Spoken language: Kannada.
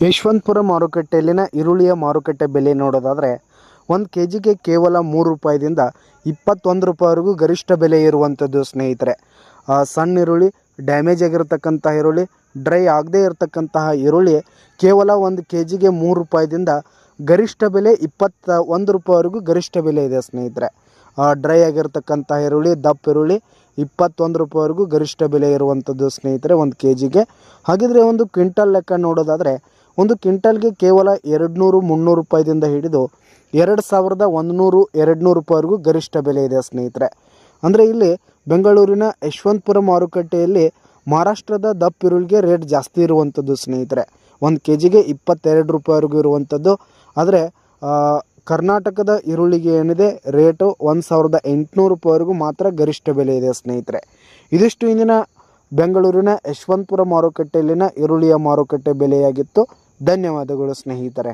ಯಶವಂತಪುರ ಮಾರುಕಟ್ಟೆಯಲ್ಲಿನ ಈರುಳ್ಳಿಯ ಮಾರುಕಟ್ಟೆ ಬೆಲೆ ನೋಡೋದಾದರೆ ಒಂದು ಕೆ ಜಿಗೆ ಕೇವಲ ಮೂರು ರೂಪಾಯಿದಿಂದ ಇಪ್ಪತ್ತೊಂದು ರೂಪಾಯಿವರೆಗೂ ಗರಿಷ್ಠ ಬೆಲೆ ಇರುವಂಥದ್ದು ಸ್ನೇಹಿತರೆ. ಆ, ಸಣ್ಣ ಈರುಳ್ಳಿ ಡ್ಯಾಮೇಜ್ ಆಗಿರತಕ್ಕಂತಹ ಈರುಳ್ಳಿ ಡ್ರೈ ಆಗದೇ ಇರತಕ್ಕಂತಹ ಈರುಳ್ಳಿ ಕೇವಲ ಒಂದು ಕೆ ಜಿಗೆ ಮೂರು ರೂಪಾಯಿದಿಂದ ಗರಿಷ್ಠ ಬೆಲೆ ಇಪ್ಪತ್ತ ಒಂದು ರೂಪಾಯಿವರೆಗೂ ಗರಿಷ್ಠ ಬೆಲೆ ಇದೆ ಸ್ನೇಹಿತರೆ. ಡ್ರೈ ಆಗಿರ್ತಕ್ಕಂಥ ಈರುಳ್ಳಿ, ದಪ್ಪ ಈರುಳ್ಳಿ ಇಪ್ಪತ್ತೊಂದು ರೂಪಾಯಿವರೆಗೂ ಗರಿಷ್ಠ ಬೆಲೆ ಇರುವಂಥದ್ದು ಸ್ನೇಹಿತರೆ ಒಂದು ಕೆ ಜಿಗೆ ಹಾಗಿದ್ರೆ ಒಂದು ಕ್ವಿಂಟಲ್ ಲೆಕ್ಕ ನೋಡೋದಾದರೆ ಒಂದು ಕ್ವಿಂಟಲ್ಗೆ ಕೇವಲ ಎರಡು ನೂರು ಮುನ್ನೂರು ರೂಪಾಯಿದಿಂದ ಹಿಡಿದು ಎರಡು ಸಾವಿರದ ಒಂದು ನೂರು ಎರಡು ನೂರು ರೂಪಾಯಿವರೆಗೂ ಗರಿಷ್ಠ ಬೆಲೆ ಇದೆ ಸ್ನೇಹಿತರೆ. ಅಂದರೆ ಇಲ್ಲಿ ಬೆಂಗಳೂರಿನ ಯಶವಂತಪುರ ಮಾರುಕಟ್ಟೆಯಲ್ಲಿ ಮಹಾರಾಷ್ಟ್ರದ ದಪ್ಪ ಈರುಳ್ಳಿಗೆ ರೇಟ್ ಜಾಸ್ತಿ ಇರುವಂಥದ್ದು ಸ್ನೇಹಿತರೆ. ಒಂದು ಕೆ ಜಿಗೆ ಇಪ್ಪತ್ತೆರಡು ರೂಪಾಯಿವರೆಗೂ ಇರುವಂಥದ್ದು. ಆದರೆ ಕರ್ನಾಟಕದ ಈರುಳ್ಳಿಗೆ ಏನಿದೆ? ರೇಟು ಒಂದು ಸಾವಿರದ ಎಂಟುನೂರು ರೂಪಾಯಿವರೆಗೂ ಮಾತ್ರ ಗರಿಷ್ಠ ಬೆಲೆ ಇದೆ ಸ್ನೇಹಿತರೆ. ಇದಿಷ್ಟು ಇಂದಿನ ಬೆಂಗಳೂರಿನ ಯಶವಂತಪುರ ಮಾರುಕಟ್ಟೆಯಲ್ಲಿನ ಈರುಳ್ಳಿಯ ಮಾರುಕಟ್ಟೆ ಬೆಲೆಯಾಗಿತ್ತು. ಧನ್ಯವಾದಗಳು ಸ್ನೇಹಿತರೆ.